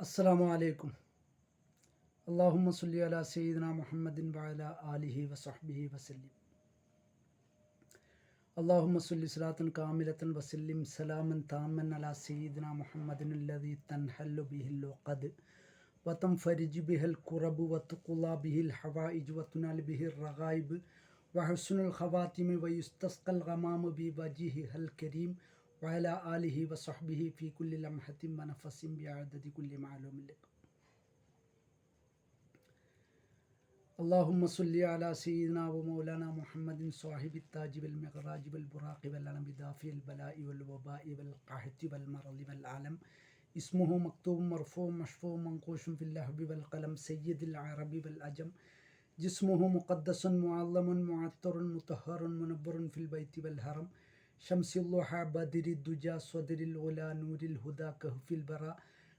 അസ്സാം വലൈക്കും അള്ളാഹുമ്മ സുല്ലി അല സയ്യിദ്ന മുഹമ്മദിൻ വഅല ആലിഹി വസഹ്ബിഹി വസല്ലിം. അള്ളാഹുമ്മ സുല്ലി സ്വലാത്തൻ കാമിലത്തൻ വസല്ലിം സലാമൻ താമൻ അല സയ്യിദ്ന മുഹമ്മദിൻ അല്ലദീ തൻഹല്ലു ബിഹിൽ ഖദ് വതംഫരിജു ബിഹിൽ കുറബ് വതുഖുല ബിഹിൽ ഹവായിജ് വതുനൽ ബിഹിൽ റഗായിബ് വഹസ്നുൽ ഖവാതിമി വയുസ്തസ്ഖൽ ഗമാമു ബി വജിഹിൽ കരീം وعلى آله وصحبه في كل لمحة ونفس بعدد كل معلوم. لك اللهم صل على سيدنا ومولانا محمد صاحب التاج والمغراج والبراق والعلم بدافع البلاء والوباء والقحط والمرض والعالم اسمه مكتوب مرفوع مشفوع منقوش في اللهب والقلم سيد العرب والأجم. جسمه مقدس معظم معطر مطهر منبر في البيت والهرم. شمس الضحى بدر الدجى صدر الغلا نور الهدى كهف البراء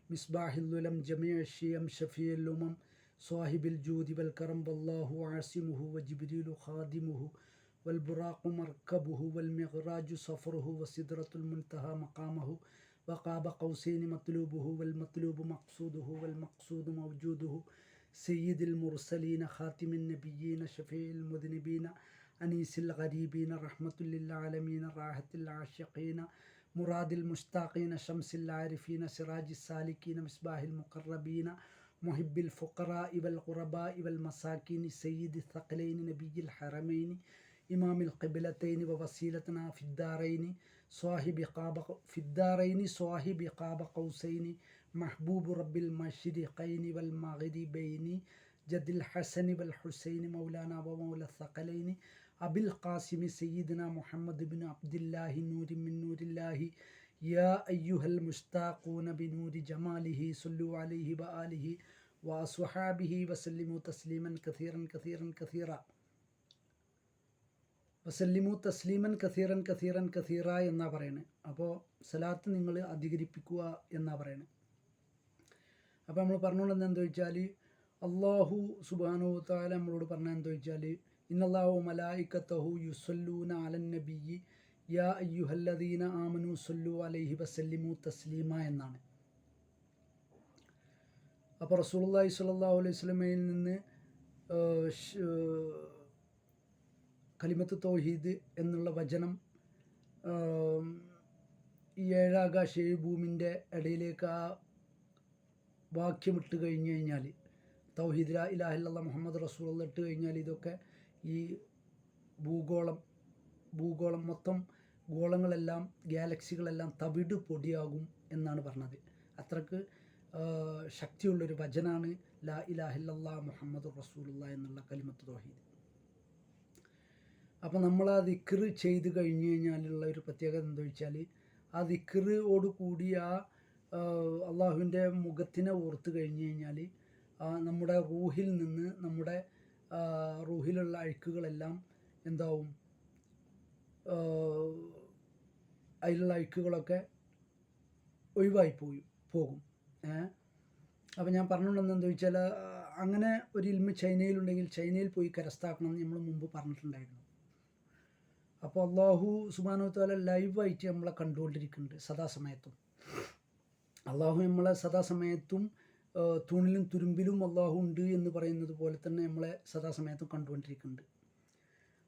مصباح الظلم جميع الشيم شفيع الأمم صاحب الجود والكرم والله عاصمه وجبريل خادمه والبراق مركبه والمغراج صفره وسدرة المنتهى مقامه وقاب قوسين مطلوبه والمطلوب مقصوده والمقصود موجوده سيد المرسلين خاتم النبيين شفيع المذنبين أنيس الغريبين رحمة للعالمين راحة العاشقين مراد المشتاقين شمس العارفين سراج السالكين مصباح المقربين محب الفقراء والغرباء والمساكين سيد الثقلين نبي الحرمين إمام القبلتين ووسيلتنا في الدارين صاحب قاب في الدارين صاحب قاب قوسين محبوب رب المشرقين والمغربين جد الحسن والحسين مولانا ومولى الثقلين അബിൽ ഖാസിമി സയ്യിദിന മുഹമ്മദ് ബിൻ അബ്ദില്ലാഹി നൂരി മിൻ നൂരില്ലാഹി. യാ അയ്യുഹൽ മുസ്താഖൂന ബിനൂരി ജമാലിഹി സുല്ലു അലിഹി വ ആലിഹി വാസുഹാബിഹി വസല്ലിമു തസ്ലീമൻ കഥീറൻ കഥീറൻ കഥീറ വസല്ലിമു തസ്ലീമൻ കഥീറൻ കഥീറൻ കഥീറ എന്നാ പറയണേ. അപ്പോൾ സലാത്ത് നിങ്ങൾ അധികരിപ്പിക്കുക എന്നാ പറയണേ. അപ്പോൾ നമ്മൾ പറഞ്ഞുകൊണ്ടെന്ന് എന്താ വെച്ചാൽ അള്ളാഹു സുബാനു താല നമ്മളോട് പറഞ്ഞ എന്താ വെച്ചാൽ ഇന്നല്ലാഹു മലായിക്കത്തഹു യുസല്ലൂന അലൻ നബിയി യാ അയ്യുഹല്ലദീന ആമനു സല്ലു അലൈഹി വസല്ലിമു തസ്ലീമ എന്നാണ്. അപ്പോൾ റസൂലുള്ളാഹി സ്വല്ലല്ലാഹു അലൈഹി വസല്ലമയിൽ നിന്ന് കലിമത്ത് തൗഹീദ് എന്നുള്ള വചനം ഈ ഏഴാകാശ ഏഴ് ഭൂമിന്റെ ഇടയിലേക്ക് ആ വാക്യം ഇട്ട് കഴിഞ്ഞു കഴിഞ്ഞാൽ തൗഹീദ് ഇലാഹില്ല മുഹമ്മദ് റസൂൾ ഇട്ട് കഴിഞ്ഞാൽ ഇതൊക്കെ ഈ ഭൂഗോളം ഭൂഗോളം മൊത്തം ഗോളങ്ങളെല്ലാം ഗാലക്സികളെല്ലാം തവിട് പൊടിയാകും എന്നാണ് പറഞ്ഞത്. അത്രയ്ക്ക് ശക്തിയുള്ളൊരു വചനാണ് ലാ ഇലാഹില്ല മുഹമ്മദ് റസൂലുള്ള എന്നുള്ള കലിമത്ത് തൗഹീദ്. അപ്പോൾ നമ്മൾ ആ ദിക്കറ് ചെയ്ത് കഴിഞ്ഞ് കഴിഞ്ഞാലുള്ള ഒരു പ്രത്യേകത എന്താ വെച്ചാൽ ആ ദിക്കറോട് കൂടി ആ അള്ളാഹുവിന്റെ മുഖത്തിനെ ഓർത്ത് കഴിഞ്ഞ് കഴിഞ്ഞാൽ നമ്മുടെ റൂഹിൽ നിന്ന് നമ്മുടെ റൂഹിലുള്ള അഴുക്കുകളെല്ലാം എന്താവും? അതിലുള്ള അഴുക്കുകളൊക്കെ ഒഴിവായി പോയി പോകും. അപ്പോൾ ഞാൻ പറഞ്ഞുകൊണ്ടെന്ന് എന്താ വെച്ചാൽ അങ്ങനെ ഒരു ഇൽമ ചൈനയിലുണ്ടെങ്കിൽ ചൈനയിൽ പോയി കരസ്ഥാക്കണം എന്ന് നമ്മൾ മുമ്പ് പറഞ്ഞിട്ടുണ്ടായിരുന്നു. അപ്പോൾ അള്ളാഹു ലൈവ് ലൈവായിട്ട് നമ്മളെ കണ്ടുകൊണ്ടിരിക്കുന്നുണ്ട് സദാസമയത്തും. അള്ളാഹു നമ്മളെ സദാസമയത്തും തൂണിലും തുരുമ്പിലും അള്ളാഹു ഉണ്ട് എന്ന് പറയുന്നത് പോലെ തന്നെ നമ്മളെ സദാസമയത്തും കണ്ടുകൊണ്ടിരിക്കുന്നുണ്ട്.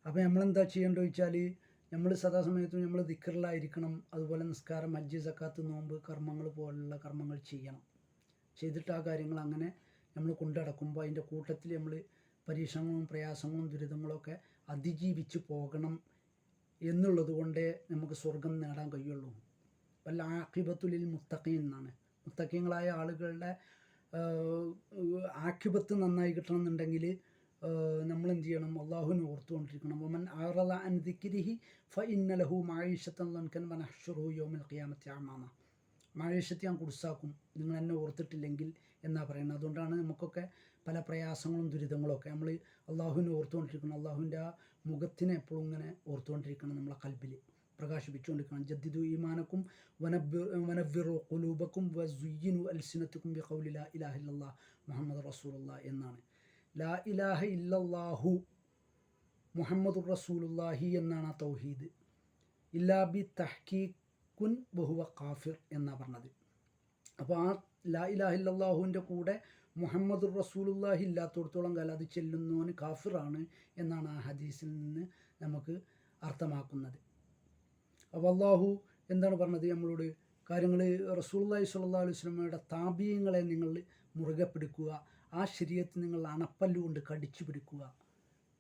അപ്പോൾ നമ്മളെന്താ ചെയ്യേണ്ടത് വെച്ചാൽ നമ്മൾ സദാസമയത്തും നമ്മൾ ദിക്കറിലായിരിക്കണം അതുപോലെ നിസ്കാരം ഹജ്ജ് സക്കാത്ത് നോമ്പ് കർമ്മങ്ങൾ പോലുള്ള കർമ്മങ്ങൾ ചെയ്യണം. ചെയ്തിട്ട് ആ കാര്യങ്ങൾ അങ്ങനെ നമ്മൾ കൊണ്ടടക്കുമ്പോൾ അതിന്റെ കൂട്ടത്തിൽ നമ്മൾ പരീക്ഷണങ്ങളും പ്രയാസങ്ങളും ദുരിതങ്ങളൊക്കെ അതിജീവിച്ച് പോകണം എന്നുള്ളത് കൊണ്ടേ നമുക്ക് സ്വർഗം നേടാൻ കഴിയുള്ളൂ. വല്ല ആക്കിബത്തുലിൽ മുത്തക്കീൻ എന്നാണ്. മുത്തക്കീങ്ങളായ ആളുകളുടെ ആക്കിബത്ത് നന്നായി കിട്ടണമെന്നുണ്ടെങ്കിൽ നമ്മൾ എന്ത് ചെയ്യണം അള്ളാഹുവിനെ ഓർത്തുകൊണ്ടിരിക്കണം. ഒമൻ ആറല അൻ ദിക്കിരിഹി ഫ ഇന്നലഹു മായിഷത്തൻ ലൻകൻ വനഹ്ഷുറു യോമിൽ ഖിയാമത്തി ആമാന മായേഷത്തെ ഞാൻ കുടിസാക്കും. നിങ്ങൾ എന്നെ ഓർത്തിട്ടില്ലെങ്കിൽ എന്നാ പറയുന്നത്? അതുകൊണ്ടാണ് നമുക്കൊക്കെ പല പ്രയാസങ്ങളും ദുരിതങ്ങളും ഒക്കെ. നമ്മൾ അള്ളാഹുവിനെ ഓർത്തുകൊണ്ടിരിക്കണം. അള്ളാഹുവിന്റെ ആ മുഖത്തിനെ എപ്പോഴും ഇങ്ങനെ ഓർത്തുകൊണ്ടിരിക്കണം നമ്മളെ കൽബിൽ പ്രകാശിപ്പിച്ചുകൊണ്ടിരിക്കണം ജദ്ദിദു ഈമാനക്കും വനബ് വനവ്വിറു കുലൂബക്കും വസുയ്യിനു അൽസിനത്തുക്കും ബി കൗലി ലാ ഇലാഹ ഇല്ലല്ലാ മുഹമ്മദ് റസൂലുള്ള എന്നാണ്. ലാ ഇലാഹ ഇല്ലല്ലാഹു മുഹമ്മദ് റസൂലുല്ലാഹി എന്നാണ് ആ തൗഹീദ്. ഇല്ലാ ബി തഹ്കീഖ് ബഹുവ കാഫിർ എന്നാണ് പറഞ്ഞത്. അപ്പോൾ ആ ലാ ഇലാഹ ഇല്ലല്ലാഹുവിന്റെ കൂടെ മുഹമ്മദ് റസൂലുല്ലാഹി ഇല്ലാത്തടത്തോളം കാലം അത് ചെല്ലുന്നവന് കാഫിറാണ് എന്നാണ് ആ ഹദീസിൽ നിന്ന് നമുക്ക് അർത്ഥമാക്കുന്നത്. അപ്പോൾ അള്ളാഹു എന്താണ് പറഞ്ഞത്? നമ്മളോട് കാര്യങ്ങൾ റസൂള്ളി സ്വല്ലാ അലൈഹി സ്വലമയുടെ താപീയങ്ങളെ നിങ്ങൾ മുറുകെ പിടിക്കുക ആ ശരീരത്തിൽ നിങ്ങൾ അണപ്പല്ലുകൊണ്ട് കടിച്ചു പിടിക്കുക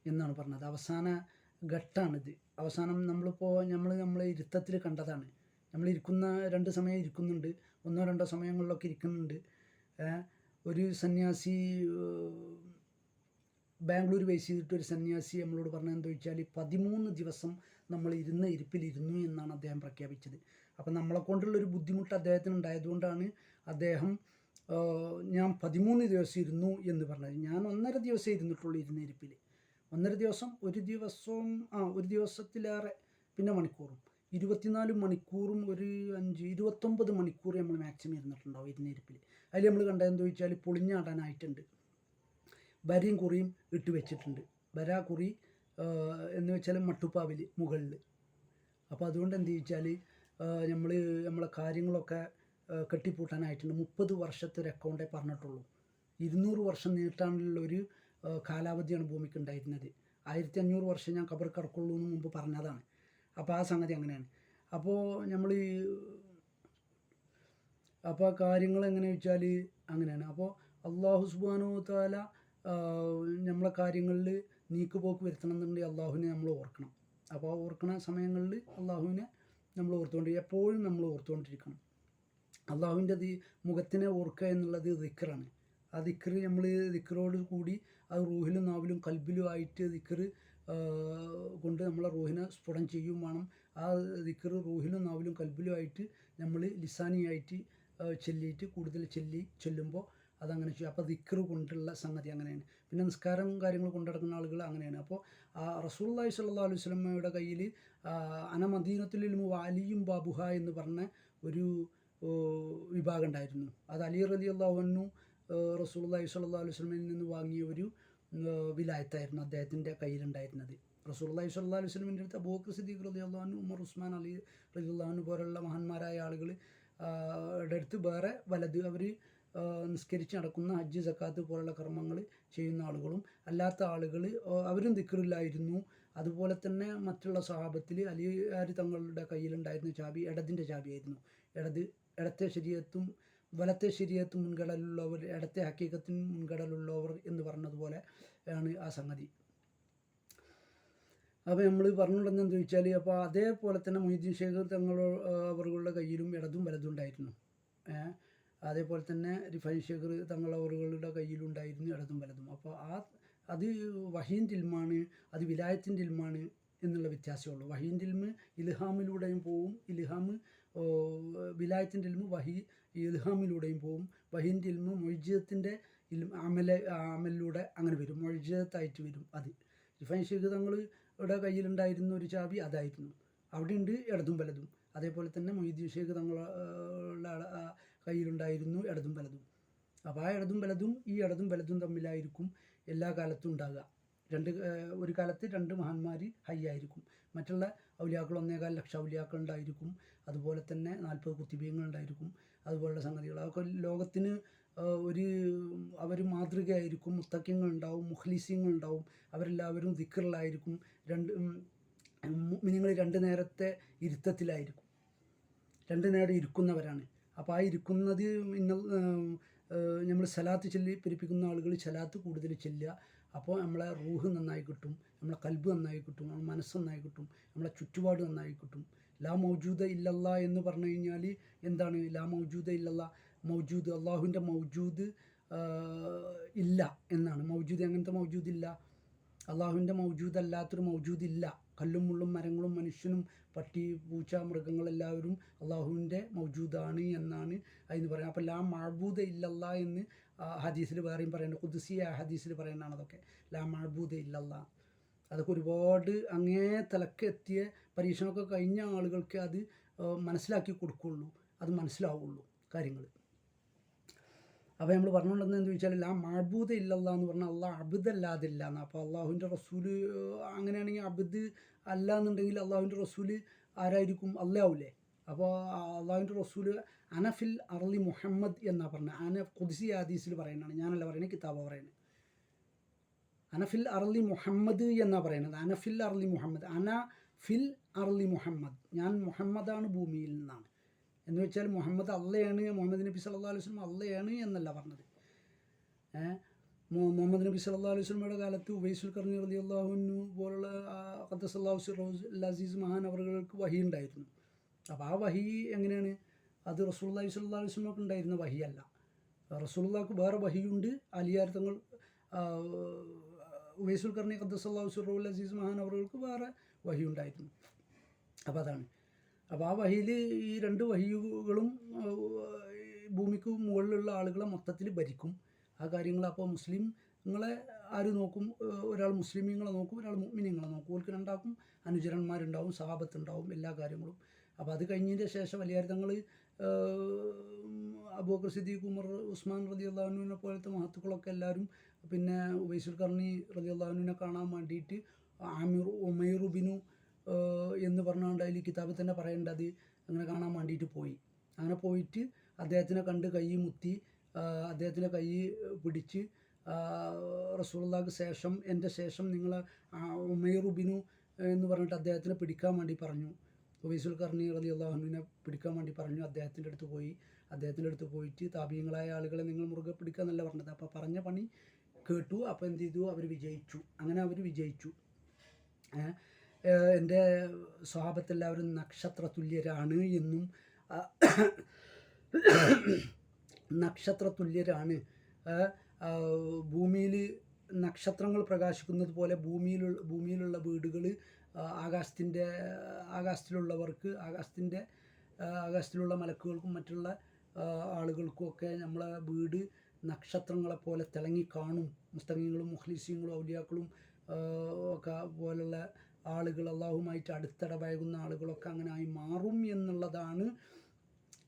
എന്നാണ് പറഞ്ഞത്. അവസാന ഘട്ടമാണിത് അവസാനം നമ്മളിപ്പോൾ നമ്മൾ നമ്മളെ ഇരുത്തത്തിൽ കണ്ടതാണ്. നമ്മൾ ഇരിക്കുന്ന രണ്ട് സമയം ഇരിക്കുന്നുണ്ട്. ഒന്നോ രണ്ടോ സമയങ്ങളിലൊക്കെ ഇരിക്കുന്നുണ്ട്. ഒരു സന്യാസി ബാംഗ്ലൂർ ബേസ് ചെയ്തിട്ട് ഒരു സന്യാസി നമ്മളോട് പറഞ്ഞത് എന്താ വെച്ചാൽ പതിമൂന്ന് ദിവസം നമ്മൾ ഇരുന്ന ഇരിപ്പിലിരുന്നു എന്നാണ് അദ്ദേഹം പ്രഖ്യാപിച്ചത്. അപ്പം നമ്മളെ കൊണ്ടുള്ളൊരു ബുദ്ധിമുട്ട് അദ്ദേഹത്തിന് ഉണ്ടായതുകൊണ്ടാണ് അദ്ദേഹം ഞാൻ പതിമൂന്ന് ദിവസം ഇരുന്നു എന്ന് പറഞ്ഞത്. ഞാൻ ഒന്നര ദിവസം ഇരുന്നിട്ടുള്ളൂ ഇരുന്ന ഇരിപ്പിൽ ഒന്നര ദിവസം ഒരു ദിവസവും ആ ഒരു ദിവസത്തിലേറെ പിന്നെ മണിക്കൂറും. ഇരുപത്തിനാല് മണിക്കൂറും ഒരു അഞ്ച് ഇരുപത്തൊമ്പത് മണിക്കൂർ നമ്മൾ മാക്സിമം ഇരുന്നിട്ടുണ്ടാവും ഇരുന്ന ഇരിപ്പിൽ അതിൽ നമ്മൾ കണ്ടതെന്ന് ചോദിച്ചാൽ പൊളിഞ്ഞാടാനായിട്ടുണ്ട്. വരയും കുറിയും ഇട്ട് വെച്ചിട്ടുണ്ട്. വര കുറി എന്ന് വെച്ചാൽ മട്ടുപ്പാവിൽ മുകളിൽ അപ്പോൾ അതുകൊണ്ട് എന്ത് ചോദിച്ചാൽ നമ്മൾ നമ്മളെ കാര്യങ്ങളൊക്കെ കെട്ടിപ്പൂട്ടാനായിട്ടുണ്ട്. മുപ്പത് വർഷത്തെ ഒരു അക്കൗണ്ടേ പറഞ്ഞിട്ടുള്ളൂ. ഇരുന്നൂറ് വർഷം നീട്ടാനുള്ള ഒരു കാലാവധിയാണ് ഭൂമിക്ക് ഉണ്ടായിരുന്നത്. ആയിരത്തി അഞ്ഞൂറ് വർഷം ഞാൻ കബർ കിടക്കുള്ളൂ എന്ന് മുമ്പ് പറഞ്ഞതാണ്. അപ്പോൾ ആ സംഗതി അങ്ങനെയാണ്. അപ്പോൾ നമ്മൾ അപ്പോൾ കാര്യങ്ങൾ എങ്ങനെ വെച്ചാൽ അങ്ങനെയാണ്. അപ്പോൾ അള്ളാഹു സുബാനു താല നമ്മളെ കാര്യങ്ങളിൽ നീക്കുപോക്ക് വരുത്തണം എന്നുണ്ടെങ്കിൽ അള്ളാഹുവിനെ നമ്മൾ ഓർക്കണം. അപ്പോൾ ആ ഓർക്കണ സമയങ്ങളിൽ അള്ളാഹുവിനെ നമ്മൾ ഓർത്തുകൊണ്ട് എപ്പോഴും നമ്മൾ ഓർത്തുകൊണ്ടിരിക്കണം. അള്ളാഹുവിന്റെ ദി മുഖത്തിനെ ഓർക്കുക എന്നുള്ളത് ദിക്കറാണ് ആ ദിക്കറ് നമ്മൾ ദിക്കറോട് കൂടി അത് റൂഹിലും നാവിലും കൽബിലും ആയിട്ട് ദിക്കറ് കൊണ്ട് നമ്മളെ റൂഹിനെ സ്ഫുടം ചെയ്യും വേണം. ആ ദിക്കറ് റൂഹിലും നാവിലും കൽബിലും ആയിട്ട് നമ്മൾ ലിസാനിയായിട്ട് ചൊല്ലിയിട്ട് കൂടുതൽ ചൊല്ലി ചൊല്ലുമ്പോൾ അതങ്ങനെ ചെയ്യും. അപ്പോൾ ദിക്ർ കൊണ്ടുള്ള സംഗതി അങ്ങനെയാണ്. പിന്നെ നിസ്കാരം കാര്യങ്ങൾ കൊണ്ടുനടക്കുന്ന ആളുകൾ അങ്ങനെയാണ്. അപ്പോൾ ആ റസൂള്ളി സല്ലാ അലൈഹി സ്വലമ്മയുടെ കയ്യിൽ അനമദീനത്തിൽ വാലിയും ബാബുഹ എന്ന് പറഞ്ഞ ഒരു വിഭാഗം ഉണ്ടായിരുന്നു. അത് അലി റലി അള്ളാഹുനു റസൂള്ളി സല്ലാ അലൈഹി സ്വലമിൽ നിന്ന് വാങ്ങിയ ഒരു വിലായത്തായിരുന്നു അദ്ദേഹത്തിന്റെ കയ്യിലുണ്ടായിരുന്നത്. റസൂള്ളി സല്ലാ അലൈഹി സ്വലമിന്റെ അടുത്ത് അബൂക്ക് സിദ്ദീഖ് റലി അള്ളഹാനു ഉമർ ഉസ്മാൻ അലി റലി അള്ളാഹുനു പോലുള്ള മഹാന്മാരായ ആളുകൾ അടുത്ത് വേറെ വലത് അവർ നിസ്കരിച്ച് നടക്കുന്ന ഹജ്ജ് സക്കാത്ത് പോലുള്ള കർമ്മങ്ങൾ ചെയ്യുന്ന ആളുകളും അല്ലാത്ത ആളുകൾ അവരും ദിക്കറില്ലായിരുന്നു അതുപോലെ തന്നെ മറ്റുള്ള സ്വഭാവത്തിൽ അലിയാർ തങ്ങളുടെ കയ്യിലുണ്ടായിരുന്ന ചാബി ഇടതിന്റെ ചാബിയായിരുന്നു ഇടത് ഇടത്തെ ശരീരത്തും വലത്തെ ശരീരത്തും മുൻകടലുള്ളവർ ഇടത്തെ ഹക്കീക്കത്തിന് മുൻകടലുള്ളവർ എന്ന് പറഞ്ഞതുപോലെ ആണ് ആ സംഗതി. അപ്പോൾ നമ്മൾ പറഞ്ഞിട്ടുണ്ടെന്ന് ചോദിച്ചാൽ അപ്പോൾ അതേപോലെ തന്നെ മൊയ്തീൻ ശേഖർ തങ്ങൾ അവരുടെ കയ്യിലും ഇടതും വലതും ഉണ്ടായിരുന്നു. അതേപോലെ തന്നെ റിഫൈൻ ശേഖർ തങ്ങളവറുകളുടെ കയ്യിലുണ്ടായിരുന്നു ഇടതും വലതും. അപ്പോൾ ആ അത് വഹീന്റെ ഇൽമാണ് അത് വിലായത്തിന്റെ ഇൽമാണ് എന്നുള്ള വ്യത്യാസമേ ഉള്ളൂ വഹീന്റെ ഇൽമ് ഇൽഹാമിലൂടെയും പോവും ഇൽഹാം വിലായത്തിന്റെ ഇൽമ് വഹി ഇൽഹാമിലൂടെയും പോവും. വഹീന്റെ ഇൽമ് മൊഴിജിതത്തിന്റെ ഇൽ അമല അമലിലൂടെ അങ്ങനെ വരും. മൊഴിജിതത്തായിട്ട് വരും അത്. റിഫൈൻ ഷേഖ് തങ്ങളുടെ കയ്യിലുണ്ടായിരുന്ന ഒരു ചാവി അതായിരുന്നു. അവിടെയുണ്ട് ഇടതും വലതും. അതേപോലെ തന്നെ മൊയ്തീൻ ഷേഖ് തങ്ങളുടെ കയ്യിലുണ്ടായിരുന്നു ഇടതും വലതും. അപ്പോൾ ആ ഇടതും വലതും ഈ ഇടതും വലതും തമ്മിലായിരിക്കും എല്ലാ കാലത്തും ഉണ്ടാകുക രണ്ട് ഒരു കാലത്ത് രണ്ട് മഹാന്മാർ ഹൈ ആയിരിക്കും. മറ്റുള്ള ഔലിയാക്കൾ ഒന്നേകാൽ ലക്ഷ ഔലിയാക്കൾ ഉണ്ടായിരിക്കും. അതുപോലെ തന്നെ നാൽപ്പത് കുത്തിബീങ്ങൾ ഉണ്ടായിരിക്കും. അതുപോലുള്ള സംഗതികൾ. അതൊക്കെ ലോകത്തിന് ഒരു അവർ മാതൃകയായിരിക്കും. മുത്തക്യങ്ങൾ ഉണ്ടാവും മുഖ്ലിസിങ്ങൾ ഉണ്ടാവും. അവരെല്ലാവരും ദിക്കറിലായിരിക്കും രണ്ട് നിങ്ങൾ രണ്ട് നേരത്തെ ഇരുത്തത്തിലായിരിക്കും. രണ്ട് നേരം ഇരിക്കുന്നവരാണ്. അപ്പോൾ ആ ഇരിക്കുന്നത് ഇന്ന നമ്മൾ സലാത്ത് ചൊല്ലി പെരുപ്പിക്കുന്ന ആളുകൾ സലാത്ത് കൂടുതൽ ചെല്ലുക. അപ്പോൾ നമ്മളെ റൂഹ് നന്നായി കിട്ടും നമ്മളെ കൽബ് നന്നായി കിട്ടും നമ്മളെ മനസ്സ് നന്നായി കിട്ടും നമ്മളെ ചുറ്റുപാട് നന്നായി കിട്ടും. ലാ മൗജൂദ ഇല്ലല്ല എന്ന് പറഞ്ഞു കഴിഞ്ഞാൽ എന്താണ്? ലാ മൗജൂദ ഇല്ലല്ല മൗജൂദ് അള്ളാഹുവിന്റെ മൗജൂദ് ഇല്ല എന്നാണ്. മൗജൂദ് എങ്ങനത്തെ മൗജൂദ് ഇല്ല? അള്ളാഹുവിന്റെ മൗജൂദ് അല്ലാത്തൊരു മൗജൂദ് ഇല്ല. കല്ലും മുള്ളും മരങ്ങളും മനുഷ്യനും പട്ടി പൂച്ച മൃഗങ്ങളെല്ലാവരും അള്ളാഹുവിന്റെ മൗജൂദാണ് എന്നാണ് അതിന് പറയുന്നത്. അപ്പോൾ ലാ മഴബൂദ ഇല്ലല്ല എന്ന് ഹദീസിൽ വേറെയും പറയുന്നുണ്ട്. കുതിസിയ ഹദീസിൽ പറയുന്നതാണ് അതൊക്കെ. ലാ മഴബൂദ ഇല്ലല്ല. അതൊക്കെ ഒരുപാട് അങ്ങേ തലക്കെത്തിയ പരീക്ഷണമൊക്കെ കഴിഞ്ഞ ആളുകൾക്ക് അത് മനസ്സിലാക്കി കൊടുക്കുള്ളൂ. അത് മനസ്സിലാവുള്ളൂ കാര്യങ്ങൾ. അപ്പോൾ നമ്മൾ പറഞ്ഞുകൊണ്ടെന്ന് എന്ന് ചോദിച്ചാൽ ആ മഴബൂത ഇല്ലല്ല എന്ന് പറഞ്ഞാൽ അള്ളാഹ് അബിദല്ലാതില്ല എന്ന് അപ്പോൾ അള്ളാഹുവിന്റെ റസൂൽ അങ്ങനെയാണെങ്കിൽ അബിദ് അല്ല എന്നുണ്ടെങ്കിൽ അള്ളാഹുവിന്റെ റസൂൽ ആരായിരിക്കും? അല്ലാവൂലേ. അപ്പോൾ അള്ളാഹുവിന്റെ റസൂൽ അനഫിൽ അർലി മുഹമ്മദ് എന്നാണ് പറഞ്ഞത് അന കുദിസി ആദീസിൽ പറയുന്നതാണ്. ഞാനല്ല പറയുന്നത് കിതാബ് പറയുന്നത് അനഫിൽ അർലി മുഹമ്മദ് എന്നാണ് പറയുന്നത്. അനഫിൽ അർലി മുഹമ്മദ്. അന ഫിൽ അർലി മുഹമ്മദ്. ഞാൻ മുഹമ്മദാണ് ഭൂമിയിൽ നിന്നാണ്. എന്ന് വെച്ചാൽ മുഹമ്മദ് അള്ളയാണ് മുഹമ്മദ് നബി സല്ലാ അലൈഹി വസ്ലം അള്ളയാണ് എന്നല്ല പറഞ്ഞത്. മുഹമ്മദ് നബി സല്ലാ അലൈഹി വസ്ലമയുടെ കാലത്ത് ഉബൈസുൽ കർണി റലി അള്ളാഹുനു പോലുള്ള ഖദ്ദസല്ലാഹു അസീസ് മഹാൻ അവർക്ക് വഹി ഉണ്ടായിരുന്നു. അപ്പോൾ ആ വഹി എങ്ങനെയാണ്? അത് റസൂള്ളി സ്വല്ലാ അലൈഹി വസ്ലമൊക്കെ ഉണ്ടായിരുന്ന വഹിയല്ല. റസൂള്ളാക്ക് വേറെ വഹിയുണ്ട്. അലിയാർ തങ്ങൾ ഉബൈസുൽ കർണി ഖദ്ദസല്ലാഹു സുറൂൽ അസീസ് മഹാൻ അവർക്ക് വേറെ വഹി ഉണ്ടായിരുന്നു. അപ്പോൾ അതാണ്. അപ്പോൾ ആ വഹിയിൽ ഈ രണ്ട് വഹിയുകളും ആ, ഭൂമിക്ക് മുകളിലുള്ള ആളുകളെ മൊത്തത്തിൽ ഭരിക്കും. ആ കാര്യങ്ങൾ അപ്പോൾ മുസ്ലിം നിങ്ങളെ ആര് നോക്കും? ഒരാൾ മുസ്ലിമീങ്ങളെ നോക്കും ഒരാൾ മുഅ്മിനീങ്ങളെ നോക്കും. ഓർക്ക് രണ്ടാക്കും അനുചരന്മാരുണ്ടാവും സഹാബത്തുണ്ടാവും എല്ലാ കാര്യങ്ങളും. അപ്പോൾ അത് കഴിഞ്ഞതിന്റെ ശേഷം വലിയാരിതങ്ങൾ അബൂബക്കർ സിദ്ദീഖ് ഉമർ ഉസ്മാൻ റതി അള്ളാഹുവിനെ പോലത്തെ മഹത്തുക്കളൊക്കെ എല്ലാവരും പിന്നെ ഉവൈസുൽ കർണി റതി അള്ളാഹുവിനെ കാണാൻ വേണ്ടിയിട്ട് ആമിർ ഉമൈറുബിനു എന്ന് പറഞ്ഞുകൊണ്ട് അതിൽ കിതാബിൽ തന്നെ പറയേണ്ടത് അങ്ങനെ കാണാൻ വേണ്ടിയിട്ട് പോയി. അങ്ങനെ പോയിട്ട് അദ്ദേഹത്തിനെ കണ്ട് കൈ മുത്തി അദ്ദേഹത്തിന്റെ കൈ പിടിച്ച് റസൂള്ളാക്ക് ശേഷം എന്റെ ശേഷം നിങ്ങൾ ഉമൈറുബിനു എന്ന് പറഞ്ഞിട്ട് അദ്ദേഹത്തിനെ പിടിക്കാൻ വേണ്ടി പറഞ്ഞു. ഉവൈസുൽ കർണി അലി അള്ളാഹുവിനെ പിടിക്കാൻ വേണ്ടി പറഞ്ഞു. അദ്ദേഹത്തിന്റെ അടുത്ത് പോയി. അദ്ദേഹത്തിന്റെ അടുത്ത് പോയിട്ട് താപീയങ്ങളായ ആളുകളെ നിങ്ങൾ മുറുകെ പിടിക്കുക എന്നല്ല പറഞ്ഞത്. അപ്പോൾ പറഞ്ഞ പണി കേട്ടു. അപ്പോൾ എന്ത് ചെയ്തു? അവർ വിജയിച്ചു. അങ്ങനെ അവർ വിജയിച്ചു. എന്റെ സ്വഭാവത്തെല്ലാവരും നക്ഷത്ര തുല്യരാണ് എന്നും നക്ഷത്ര തുല്യരാണ് ഭൂമിയിൽ നക്ഷത്രങ്ങൾ പ്രകാശിക്കുന്നത് പോലെ ഭൂമിയിലുള്ള ഭൂമിയിലുള്ള വീടുകൾ ആകാശത്തിന്റെ ആകാശത്തിലുള്ളവർക്ക് ആകാശത്തിന്റെ ആകാശത്തിലുള്ള മലക്കുകൾക്കും മറ്റുള്ള ആളുകൾക്കുമൊക്കെ നമ്മളെ വീട് നക്ഷത്രങ്ങളെ പോലെ തിളങ്ങി കാണും. മുസ്തകങ്ങളും മുഖ്ലിസീങ്ങളും ഔലിയാക്കളും ഒക്കെ പോലുള്ള ആളുകൾ അള്ളാഹുമായിട്ട് അടുത്തിടപഴകുന്ന ആളുകളൊക്കെ അങ്ങനെ ആയി മാറും എന്നുള്ളതാണ്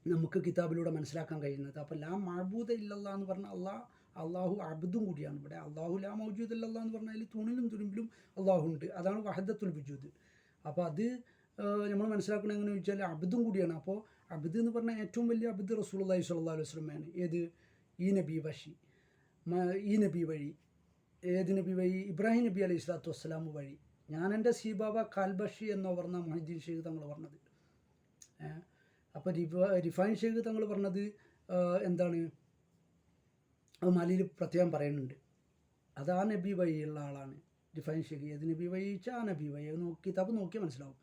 നമുക്ക് കിതാബിലൂടെ മനസ്സിലാക്കാൻ കഴിയുന്നത്. അപ്പോൾ ലാ മഴബൂത ഇല്ലല്ല എന്ന് പറഞ്ഞാൽ അള്ളാഹ് അള്ളാഹു അബ്ദും കൂടിയാണ് ഇവിടെ. അള്ളാഹു ലാ മൗജൂദ് അല്ലല്ല എന്ന് പറഞ്ഞാൽ തുണിലും തുരുമ്പിലും അള്ളാഹു ഉണ്ട്. അതാണ് വഹദത്തുൽ വിജൂദ്. അപ്പോൾ അത് നമ്മൾ മനസ്സിലാക്കണം എങ്ങനെ ചോദിച്ചാൽ അബ്ദും കൂടിയാണ്. അപ്പോൾ അബ്ദ് എന്ന് പറഞ്ഞാൽ ഏറ്റവും വലിയ അബ്ദ് റസൂൽ അള്ളഹി സ്വല്ലാ വസ്ലമയാണ് ഏത്? ഈ നബി വഷി ഈ നബി വഴി. ഏത് നബി വഴി? ഇബ്രാഹിം നബി അലൈഹി സ്വലാത്തു വസ്സലാം വഴി. ഞാൻ എന്റെ സീബാബ കാൽബഷി എന്ന് പറഞ്ഞ മൊഹിദ്ദീൻ ഷെയ്ഖ് തങ്ങൾ പറഞ്ഞത്. അപ്പോൾ റിഫ റിഫൈൻ ഷെയ്ഖ് തങ്ങൾ പറഞ്ഞത് എന്താണ്? മലയിൽ പ്രത്യേകം പറയുന്നുണ്ട്. അത് ആ നബി വഴിയുള്ള ആളാണ് റിഫൈൻ ഷെയ്ഖ്. ഏത് നബി വഴി ചോദിച്ചാൽ ആ നബി വഴി. നോക്കി തപ്പ് നോക്കി മനസ്സിലാവും.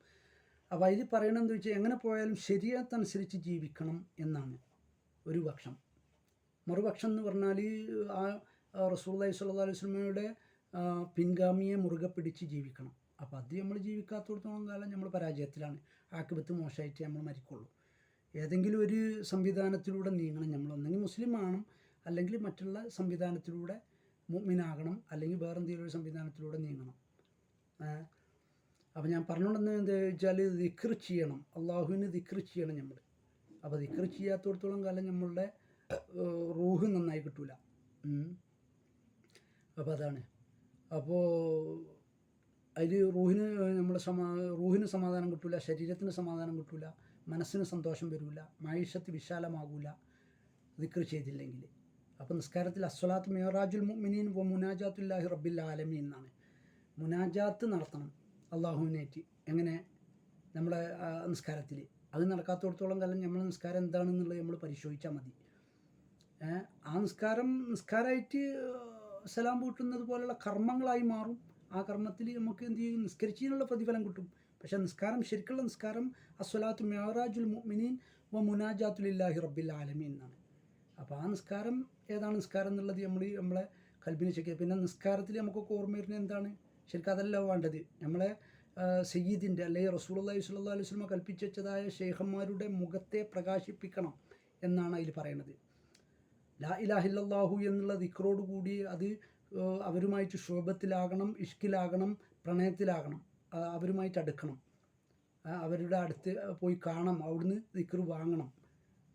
അപ്പോൾ അതിൽ പറയണമെന്ന് വെച്ചാൽ എങ്ങനെ പോയാലും ശരീരത്തനുസരിച്ച് ജീവിക്കണം എന്നാണ് ഒരു പക്ഷം. മറുപക്ഷം എന്ന് പറഞ്ഞാൽ ആ റസൂൽ അലൈഹി സ്വല്ലാ അലൈഹി സ്വലമയുടെ പിൻഗാമിയെ മുറുകെ പിടിച്ച് ജീവിക്കണം. അപ്പോൾ അത് നമ്മൾ ജീവിക്കാത്തടത്തോളം കാലം നമ്മൾ പരാജയത്തിലാണ്. ആക്കിപത്ത് മോശമായിട്ട് നമ്മൾ മരിക്കുള്ളൂ. ഏതെങ്കിലും ഒരു സംവിധാനത്തിലൂടെ നീങ്ങണം. നമ്മൾ ഒന്നെങ്കിൽ മുസ്ലിം ആകണം അല്ലെങ്കിൽ മറ്റുള്ള സംവിധാനത്തിലൂടെ മുഗ്മിനാകണം അല്ലെങ്കിൽ വേറെ എന്തെങ്കിലും ഒരു സംവിധാനത്തിലൂടെ നീങ്ങണം. അപ്പോൾ ഞാൻ പറഞ്ഞുകൊണ്ടെന്ന് എന്താ വെച്ചാൽ ദിക്ർ ചെയ്യണം. അള്ളാഹുവിന് ദിക്ർ ചെയ്യണം നമ്മൾ അപ്പോൾ ദിക്ർ ചെയ്യാത്തടത്തോളം കാലം നമ്മളുടെ റൂഹ് നന്നായി കിട്ടൂല. അപ്പോൾ അതാണ്. അപ്പോൾ അതിൽ റൂഹിന് നമ്മുടെ സമാ റൂഹിന് സമാധാനം കിട്ടില്ല ശരീരത്തിന് സമാധാനം കിട്ടില്ല മനസ്സിന് സന്തോഷം വരില്ല മൈഷത്ത് വിശാലമാകില്ല ദിക്ർ ചെയ്തില്ലെങ്കിൽ അപ്പോൾ നിസ്കാരത്തിൽ അസ്വലാത്ത് മേറാജുൽ മുഅ്മിനീൻ വ മുനാജാത്തുല്ലാഹി റബ്ബിൽ ആലമീൻ എന്നാണ്. മുനാജാത്ത് നടത്തണം അള്ളാഹുവിനേറ്റ് എങ്ങനെ? നമ്മുടെ നിസ്കാരത്തിൽ അത് നടക്കാത്തടത്തോളം കാലം നമ്മളെ നിസ്കാരം എന്താണെന്നുള്ളത് നമ്മൾ പരിശോധിച്ചാൽ മതി. ആ നിസ്കാരം നിസ്കാരമായിട്ട് സലാം പൂട്ടുന്നത് പോലുള്ള കർമ്മങ്ങളായി മാറും. ആ കർമ്മത്തിൽ നമുക്ക് എന്ത് ചെയ്യും? നിസ്കരിച്ചതിനുള്ള പ്രതിഫലം കിട്ടും. പക്ഷേ നിസ്കാരം ശരിക്കുള്ള നിസ്കാരം അസ്വലാത്തു മ്യാറാജുൽ മുഅ്മിനീൻ വ മുനാജാത്തുലില്ലാഹി റബ്ബിൽ ആലമീൻ എന്നാണ്. അപ്പോൾ ആ നിസ്കാരം ഏതാണ് നിസ്കാരം എന്നുള്ളത് നമ്മൾ നമ്മളെ കൽപ്പിനെ ചെക്ക് പിന്നെ നിസ്കാരത്തിൽ നമുക്കൊക്കെ ഓർമ്മ വരുന്നത് എന്താണ്? ശരിക്കും അതല്ല വേണ്ടത്. നമ്മളെ സയ്യിദിന്റെ അല്ലെങ്കിൽ റസൂൽ അള്ളഹി സ്വല്ലാ അലൈഹി സ്വലമ കൽപ്പിച്ചതായ ഷെയ്ഖന്മാരുടെ മുഖത്തെ പ്രകാശിപ്പിക്കണം എന്നാണ് അതിൽ പറയുന്നത്. ലാ ഇലാഹില്ലാഹു എന്നുള്ള ദിക്റോട് കൂടി അത് അവരുമായിട്ട് ശോഭത്തിലാകണം ഇഷ്കിലാകണം പ്രണയത്തിലാകണം അവരുമായിട്ട് അടുക്കണം. അവരുടെ അടുത്ത് പോയി കാണണം അവിടുന്ന് ദിക്റ് വാങ്ങണം.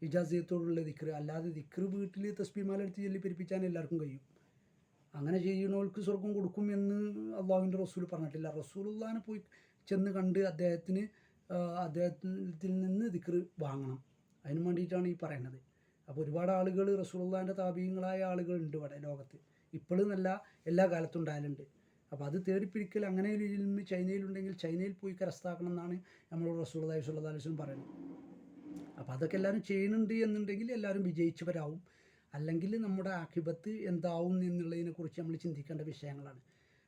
ഇജാസിയത്തോടുള്ള ദിക്റ്. അല്ലാതെ ദിക്റ് വീട്ടിൽ തസ്ബിമാല എടുത്ത് ചൊല്ലി പെരുപ്പിച്ചാൽ എല്ലാവർക്കും കഴിയും. അങ്ങനെ ചെയ്യുന്നവർക്ക് സ്വർഗം കൊടുക്കും എന്ന് അള്ളാഹുവിന്റെ റസൂൽ പറഞ്ഞിട്ടില്ല. റസൂലുള്ളാനെ പോയി ചെന്ന് കണ്ട് അദ്ദേഹത്തിന് അദ്ദേഹത്തിൽ നിന്ന് ദിക്റ് വാങ്ങണം. അതിന് വേണ്ടിയിട്ടാണ് ഈ പറയുന്നത്. അപ്പോൾ ഒരുപാട് ആളുകൾ റസൂലുള്ളാഹിന്റെ താപീയങ്ങളായ ആളുകളുണ്ട് ഇവിടെ ലോകത്ത്. ഇപ്പോഴും നല്ല എല്ലാ കാലത്തും ഉണ്ടായാലുണ്ട് അപ്പോൾ അത് തേടിപ്പിടിക്കൽ അങ്ങനെ ഒരു ചൈനയിലുണ്ടെങ്കിൽ ചൈനയിൽ പോയി കരസ്ഥാക്കണം എന്നാണ് നമ്മൾ സ്വല്ലല്ലാഹു അലൈഹി വസല്ലം പറയുന്നത്. അപ്പോൾ അതൊക്കെ എല്ലാവരും ചെയ്യുന്നുണ്ട് എന്നുണ്ടെങ്കിൽ എല്ലാവരും വിജയിച്ചവരാവും. അല്ലെങ്കിൽ നമ്മുടെ ആഖിബത്ത് എന്താവും എന്നുള്ളതിനെക്കുറിച്ച് നമ്മൾ ചിന്തിക്കേണ്ട വിഷയങ്ങളാണ്.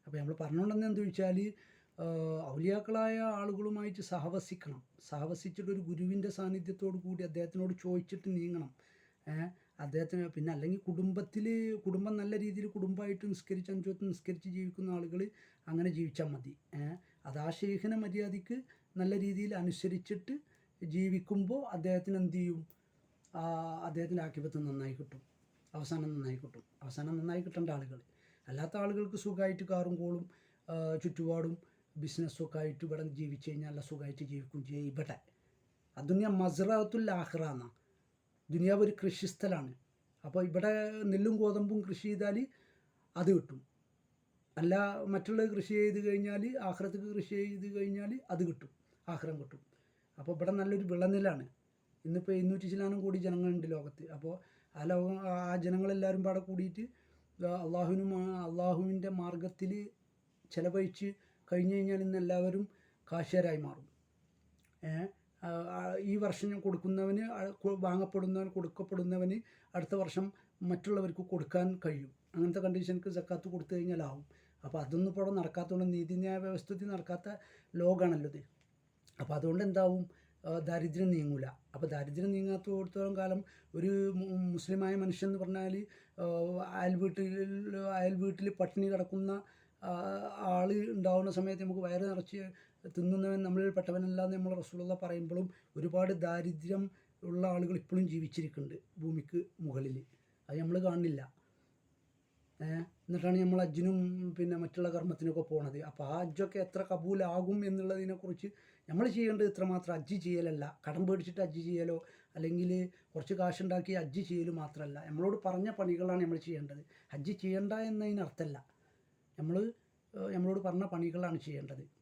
അപ്പോൾ നമ്മൾ പറഞ്ഞുകൊണ്ടെന്ന് എന്താ വെച്ചാൽ ഔലിയാക്കളായ ആളുകളുമായിട്ട് സഹവസിക്കണം. സഹവസിച്ചിട്ട് ഒരു ഗുരുവിന്റെ സാന്നിധ്യത്തോടു കൂടി അദ്ദേഹത്തിനോട് ചോദിച്ചിട്ട് നീങ്ങണം. അദ്ദേഹത്തിന് പിന്നെ അല്ലെങ്കിൽ കുടുംബത്തിൽ കുടുംബം നല്ല രീതിയിൽ കുടുംബമായിട്ട് നിസ്കരിച്ച് അഞ്ചുവത്ത് നിസ്കരിച്ച് ജീവിക്കുന്ന ആളുകൾ അങ്ങനെ ജീവിച്ചാൽ മതി. അത് ആ ശേഖന മര്യാദയ്ക്ക് നല്ല രീതിയിൽ അനുസരിച്ചിട്ട് ജീവിക്കുമ്പോൾ അദ്ദേഹത്തിന് എന്ത് ചെയ്യും? അദ്ദേഹത്തിന്റെ ആക്കിപത്യം നന്നായി കിട്ടും. അവസാനം നന്നായി കിട്ടും. അവസാനം നന്നായി കിട്ടേണ്ട ആളുകൾ അല്ലാത്ത ആളുകൾക്ക് സുഖമായിട്ട് കാറും കോളും ചുറ്റുപാടും ബിസിനസ്സൊക്കെ ആയിട്ട് ഇവിടെ ജീവിച്ചു കഴിഞ്ഞാൽ നല്ല സുഖമായിട്ട് ജീവിക്കും ചെയ്യും. ഇവിടെ. അതുനിയ മസ്റത്തുൽ ആഹ്റ എന്നാണ് ദുനിയാവ് ഒരു കൃഷിസ്ഥലാണ്. അപ്പോൾ ഇവിടെ നെല്ലും ഗോതമ്പും കൃഷി ചെയ്താൽ അത് കിട്ടും. അല്ല മറ്റുള്ള കൃഷി ചെയ്ത് കഴിഞ്ഞാൽ ആഹ്റത്തേക്ക് കൃഷി ചെയ്ത് കഴിഞ്ഞാൽ അത് കിട്ടും ആഹ്രം കിട്ടും. അപ്പോൾ ഇവിടെ നല്ലൊരു വിളനിലാണ്. ഇന്നിപ്പോൾ എഴുന്നൂറ്റി ശതമാനം കൂടി ജനങ്ങളുണ്ട് ലോകത്ത്. അപ്പോൾ ആ ലോകം ആ ജനങ്ങളെല്ലാവരും പാടെ കൂടിയിട്ട് അള്ളാഹുവിനും അള്ളാഹുവിന്റെ മാർഗത്തിൽ ചിലവഴിച്ച് കഴിഞ്ഞ് കഴിഞ്ഞാൽ ഇന്ന് എല്ലാവരും കാശ്യരായി മാറും. ഏഹ് ഈ വർഷം കൊടുക്കുന്നവന് വാങ്ങപ്പെടുന്നവന് കൊടുക്കപ്പെടുന്നവന് അടുത്ത വർഷം മറ്റുള്ളവർക്ക് കൊടുക്കാൻ കഴിയും. അങ്ങനത്തെ കണ്ടീഷൻക്ക് സക്കാത്ത് കൊടുത്തു കഴിഞ്ഞാലാവും. അപ്പോൾ അതൊന്നും ഇപ്പോൾ അവിടെ നടക്കാത്തതുകൊണ്ട് നീതിന്യായ വ്യവസ്ഥത്തിൽ നടക്കാത്ത ലോകമാണല്ലോ ഇത്. അപ്പോൾ അതുകൊണ്ട് എന്താവും? ദാരിദ്ര്യം നീങ്ങൂല. അപ്പോൾ ദാരിദ്ര്യം നീങ്ങാത്തോടത്തോളം കാലം ഒരു മുസ്ലിമായ മനുഷ്യൻ എന്ന് പറഞ്ഞാൽ അയൽ വീട്ടിൽ അയൽ വീട്ടിൽ പട്ടിണി കിടക്കുന്ന ആൾ ഉണ്ടാവുന്ന സമയത്ത് നമുക്ക് വയറ് നിറച്ച് തിന്നുന്നവൻ നമ്മളിൽ പെട്ടവനല്ല എന്ന് നമ്മൾ റസൂലുള്ള പറയുമ്പോഴും ഒരുപാട് ദാരിദ്ര്യം ഉള്ള ആളുകൾ ഇപ്പോഴും ജീവിച്ചിരിക്കുന്നുണ്ട് ഭൂമിക്ക് മുകളിൽ. അത് നമ്മൾ കാണുന്നില്ല. എന്നിട്ടാണ് നമ്മൾ അജ്ജിനും പിന്നെ മറ്റുള്ള കർമ്മത്തിനൊക്കെ പോണത്. അപ്പോൾ ആ അജ്ജൊക്കെ എത്ര കബൂലാകും എന്നുള്ളതിനെക്കുറിച്ച് നമ്മൾ ചെയ്യേണ്ടത് ഇത്രമാത്രം അജ്ജ് ചെയ്യലല്ല. കടം പേടിച്ചിട്ട് അജ്ജ് ചെയ്യലോ അല്ലെങ്കിൽ കുറച്ച് കാശുണ്ടാക്കി അജ്ജ് ചെയ്യൽ മാത്രമല്ല. നമ്മളോട് പറഞ്ഞ പണികളാണ് നമ്മൾ ചെയ്യേണ്ടത്. ഹജ്ജ് ചെയ്യണ്ട എന്നതിനർത്ഥമല്ല. നമ്മൾ നമ്മളോട് പറഞ്ഞ പണികളാണ് ചെയ്യേണ്ടത്.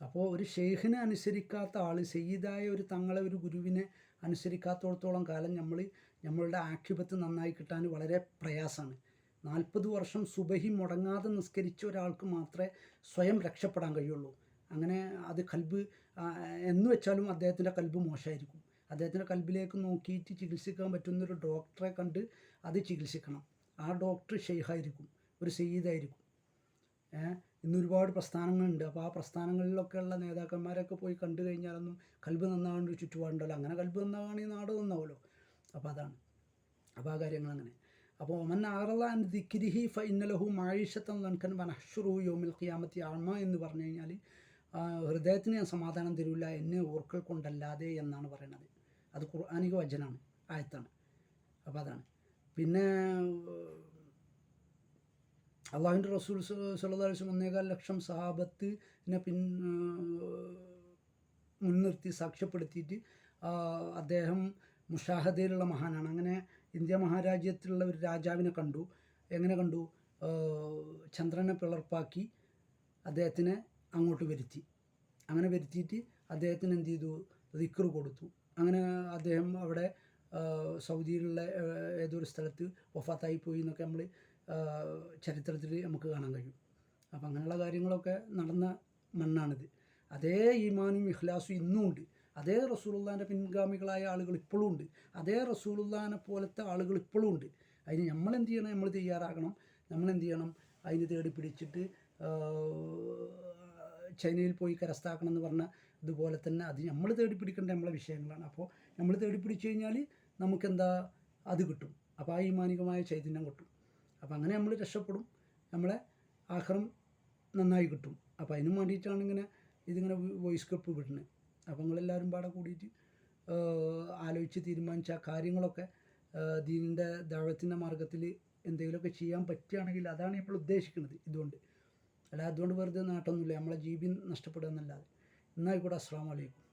അപ്പോൾ ഒരു ഷെയ്ഖിനെ അനുസരിക്കാത്ത ആൾ സെയ്യിദായ ഒരു തങ്ങളെ ഒരു ഗുരുവിനെ അനുസരിക്കാത്തോടത്തോളം കാലം നമ്മൾ നമ്മളുടെ ആക്ഷിപത്ത് നന്നായി കിട്ടാൻ വളരെ പ്രയാസമാണ്. നാൽപ്പത് വർഷം സുബഹി മുടങ്ങാതെ നിസ്കരിച്ച ഒരാൾക്ക് മാത്രമേ സ്വയം രക്ഷപ്പെടാൻ കഴിയുള്ളൂ. അങ്ങനെ അത് കൽബ് എന്ന് വെച്ചാലും അദ്ദേഹത്തിന്റെ കൽബ് മോശമായിരിക്കും. അദ്ദേഹത്തിന്റെ കൽബിലേക്ക് നോക്കിയിട്ട് ചികിത്സിക്കാൻ പറ്റുന്നൊരു ഡോക്ടറെ കണ്ട് അത് ചികിത്സിക്കണം. ആ ഡോക്ടർ ഷെയ്ഖായിരിക്കും ഒരു സെയ്ദായിരിക്കും ഇന്ന് ഒരുപാട് പ്രസ്ഥാനങ്ങളുണ്ട്. അപ്പോൾ ആ പ്രസ്ഥാനങ്ങളിലൊക്കെ ഉള്ള നേതാക്കന്മാരൊക്കെ പോയി കണ്ടു കഴിഞ്ഞാലൊന്നും കൽബ് നന്നാവേണ്ട ഒരു ചുറ്റുപാടുണ്ടല്ലോ. അങ്ങനെ കൽബ് നന്നാവുകയാണെങ്കിൽ നാട് നന്നാവുമല്ലോ അപ്പോൾ അതാണ്. അപ്പോൾ ആ കാര്യങ്ങൾ അങ്ങനെ. അപ്പോൾ ഒമൻ ആറലാൻ ദിക്കിരിഹി ഫ മായിഷത്തൻ നൻകൻ വനഹ്ഷുറു യോമിൽ ഖിയാമത്തി ആഴ്മ എന്ന് പറഞ്ഞു കഴിഞ്ഞാൽ ഹൃദയത്തിന് ഞാൻ സമാധാനം തരില്ല എന്നെ ഓർക്കൽ കൊണ്ടല്ലാതെ എന്നാണ് പറയുന്നത് അത് ഖുർആാനിക വചനാണ് ആയത്താണ്. അപ്പോൾ അതാണ്. പിന്നെ അള്ളാഹുവിന്റെ റസൂൽ വസല്ലം ഒന്നേകാൽ ലക്ഷം സഹാബത്തിനെ പിൻ മുൻനിർത്തി സാക്ഷ്യപ്പെടുത്തിയിട്ട് അദ്ദേഹം മുഷാഹദയിലുള്ള മഹാനാണ്. അങ്ങനെ ഇന്ത്യ മഹാരാജ്യത്തിലുള്ള ഒരു രാജാവിനെ കണ്ടു. എങ്ങനെ കണ്ടു? ചന്ദ്രനെ പിളർപ്പാക്കി അദ്ദേഹത്തിനെ അങ്ങോട്ട് വരുത്തി. അങ്ങനെ വരുത്തിയിട്ട് അദ്ദേഹത്തിന് എന്ത് ചെയ്തു? ദിക്ർ കൊടുത്തു. അങ്ങനെ അദ്ദേഹം അവിടെ സൗദിയിലുള്ള ഏതൊരു സ്ഥലത്ത് വഫാത്തായി പോയി എന്നൊക്കെ നമ്മൾ ചരിത്രത്തിൽ നമുക്ക് കാണാൻ കഴിയും. അപ്പം അങ്ങനെയുള്ള കാര്യങ്ങളൊക്കെ നടന്ന മണ്ണാണിത്. അതേ ഈമാനും ഇഖ്ലാസും ഇന്നും ഉണ്ട്. അതേ റസൂലുള്ളാന്റെ പിൻഗാമികളായ ആളുകൾ ഇപ്പോഴും ഉണ്ട്. അതേ റസൂലുള്ളാനെ പോലത്തെ ആളുകൾ ഇപ്പോഴും ഉണ്ട്. അതിന് നമ്മൾ എന്ത് ചെയ്യണം? നമ്മൾ തയ്യാറാകണം. നമ്മൾ എന്ത് ചെയ്യണം? അതിന് തേടി പിടിച്ചിട്ട് ചൈനയിൽ പോയി കരസ്ഥാക്കണം എന്ന് പറഞ്ഞ ഇതുപോലെ തന്നെ അത് നമ്മൾ തേടി പിടിക്കേണ്ട നമ്മളെ വിഷയങ്ങളാണ്. അപ്പോൾ നമ്മൾ തേടി പിടിച്ചു കഴിഞ്ഞാൽ നമുക്കെന്താ? അത് കിട്ടും. അപ്പോൾ ആ ഈമാനികമായ ചൈതന്യം കിട്ടും. അപ്പോൾ അങ്ങനെ നമ്മൾ രക്ഷപ്പെടും. നമ്മളെ ആഹ്റം നന്നായി കിട്ടും. അപ്പോൾ അതിനും വേണ്ടിയിട്ടാണ് ഇങ്ങനെ ഇതിങ്ങനെ വോയിസ് ക്ലിപ്പ് വിടുന്നത്. അപ്പോൾ നിങ്ങളെല്ലാവരും പാടെ കൂടിയിട്ട് ആലോചിച്ച് തീരുമാനിച്ച കാര്യങ്ങളൊക്കെ ദീനിന്റെ ദഴത്തിന്റെ മാർഗത്തിൽ എന്തെങ്കിലുമൊക്കെ ചെയ്യാൻ പറ്റുകയാണെങ്കിൽ അതാണ് ഇപ്പോൾ ഉദ്ദേശിക്കുന്നത് ഇതുകൊണ്ട്. അല്ല അതുകൊണ്ട് വെറുതെ നേട്ടമൊന്നുമില്ല നമ്മളെ ജീവി നഷ്ടപ്പെടുക എന്നല്ലാതെ. എന്നായിക്കോട്ടെ അസ്സാം വലൈക്കും